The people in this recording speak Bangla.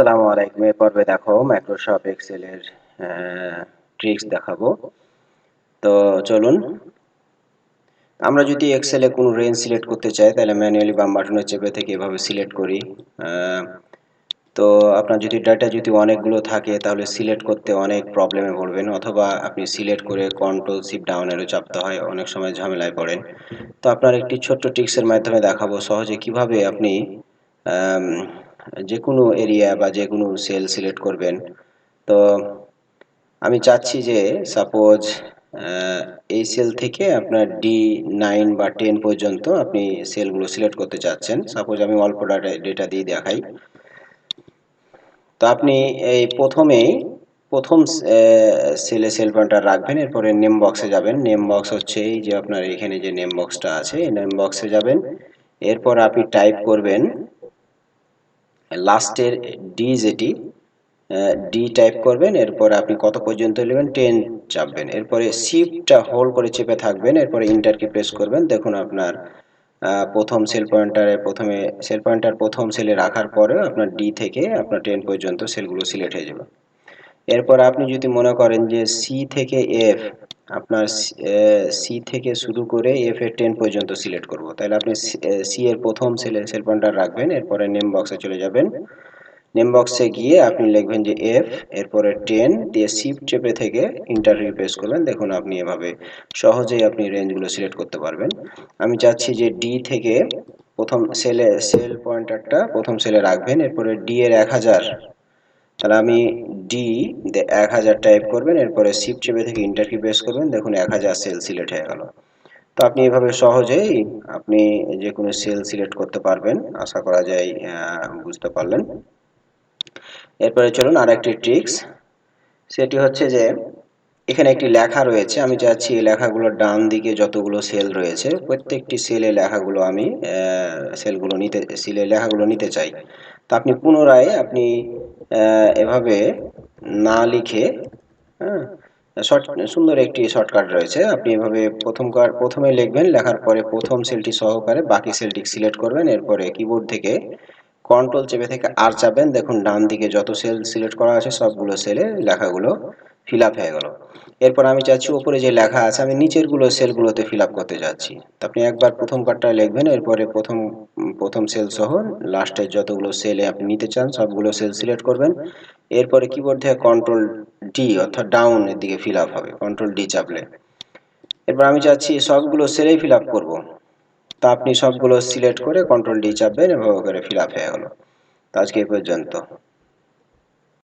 আসসালামু আলাইকুম। এ পর্বে দেখো মাইক্রোসফট এক্সেলের ট্রিক্স দেখাবো। তো চলুন। আমরা যদি এক্সেলে কোনো রেঞ্জ সিলেক্ট করতে চাই, তাহলে ম্যানুয়ালি বাম বাটনের চেপে থেকে এভাবে সিলেক্ট করি। তো আপনার যদি ডাটা যদি অনেকগুলো থাকে, তাহলে সিলেক্ট করতে অনেক প্রবলেমে পড়বেন অথবা আপনি সিলেক্ট করে কন্ট্রোল শিপ ডাউনেরও চাপতে হয়, অনেক সময় ঝামেলায় পড়েন। তো আপনার একটি ছোট্ট ট্রিক্সের মাধ্যমে দেখাবো সহজে কীভাবে আপনি যে কোনো এরিয়া বা যে কোনো সেল সিলেক্ট করবেন। তো আমি চাচ্ছি যে সাপোজ এই সেল থেকে আপনার ডি নাইন বা টেন পর্যন্ত আপনি সেলগুলো সিলেক্ট করতে চাচ্ছেন। সাপোজ আমি অল্প ডাটা দিয়ে দেখাই। তো আপনি এই প্রথমেই প্রথম সেলে সেল পয়েন্টার রাখবেন, এরপরে নেম বক্সে যাবেন। নেম বক্স হচ্ছে এই যে আপনার এখানে যে নেম বক্সটা আছে, এই নেম বক্সে যাবেন। এরপর আপনি টাইপ করবেন লাস্টের ডি যেটি ডি টাইপ করবেন, এরপরে আপনি কত পর্যন্ত নেবেন টেন চাপবেন। এরপরে শিফটটা হোল্ড করে চেপে থাকবেন, এরপরে ইন্টার কি প্রেস করবেন। দেখুন আপনার প্রথম সেল পয়েন্টারে প্রথমে সেল পয়েন্টার প্রথম সেলে রাখার পরে আপনার ডি থেকে আপনার টেন পর্যন্ত সেলগুলো সিলেক্ট হয়ে যাবে। এরপর আপনি যদি মনে করেন যে সি থেকে এফ আপনার সি থেকে শুরু করে এফ এর টেন পর্যন্ত সিলেক্ট করব। তাহলে আপনি সি এর প্রথম সেলে সেল পয়েন্টার রাখবেন এরপরে নেম বক্সে চলে যাবেন। নেম বক্সে গিয়ে আপনি লিখবেন যে এফ এরপরে টেন দিয়ে শিফট চেপে থেকে ইন্টারভিউ প্রেস করবেন। দেখুন আপনি এভাবে সহজেই আপনি রেঞ্জগুলো সিলেক্ট করতে পারবেন। আমি চাচ্ছি যে ডি থেকে প্রথম সেলে সেল পয়েন্টারটা প্রথম সেলে রাখবেন এরপরে ডি এর এক হাজার তাহলে আমি ডি এক হাজার টাইপ করবেন, এরপরে শিফট চেপে থেকে ইন্টার কি প্রেস করবেন, দেখুন এক হাজার সেল সিলেক্ট হয়ে গেল। তো আপনি এভাবে সহজেই আপনি যে কোনো সেল সিলেক্ট করতে পারবেন, আশা করা যায় বুঝতে পারলেন। এরপরে চলুন আর একটি ট্রিক্স সেটি হচ্ছে যে, এখানে একটি লেখা রয়েছে, আমি চাচ্ছি এই লেখাগুলোর ডান দিকে যতগুলো সেল রয়েছে, প্রত্যেকটি সেলে লেখাগুলো আমি সেলগুলো নিতে সেলে লেখাগুলো নিতে চাই। তো আপনি পুনরায় আপনি এভাবে না লিখে হ্যাঁ শর্ট, সুন্দর একটি শর্টকাট রয়েছে। আপনি এভাবে প্রথম প্রথমে লিখবেন, লেখার পরে প্রথম সেলটি সহকারে বাকি সেলটি সিলেক্ট করবেন, এরপরে কিবোর্ড থেকে কন্ট্রোল চেপে থেকে আর চাপবেন। দেখুন, ডান দিকে যত সেল সিলেক্ট করা আছে, সবগুলো সেলে লেখাগুলো ফিল আপ হয়ে গেল। এরপর আমি চাচ্ছি ওপরে যে লেখা আছে, আমি নিচেরগুলো সেলগুলোতে ফিল আপ করতে যাচ্ছি। আপনি একবার প্রথম কার্ডটা লিখবেন, এরপরে প্রথম প্রথম সেল সহ লাস্টের যতগুলো সেলে আপনি নিতে চান, সবগুলো সেল সিলেক্ট করবেন। এরপরে কিবোর্ড থেকে কন্ট্রোল ডি অর্থাৎ ডাউন এর দিকে ফিল আপ হবে কন্ট্রোল ডি চাপলে। এরপর আমি চাচ্ছি সবগুলো সেলেই ফিল আপ করব। তা আপনি সবগুলো সিলেক্ট করে কন্ট্রোল ডি চাপবেন, এভাবে করে ফিল আপ হয়ে গেল। তো আজকে এই পর্যন্ত।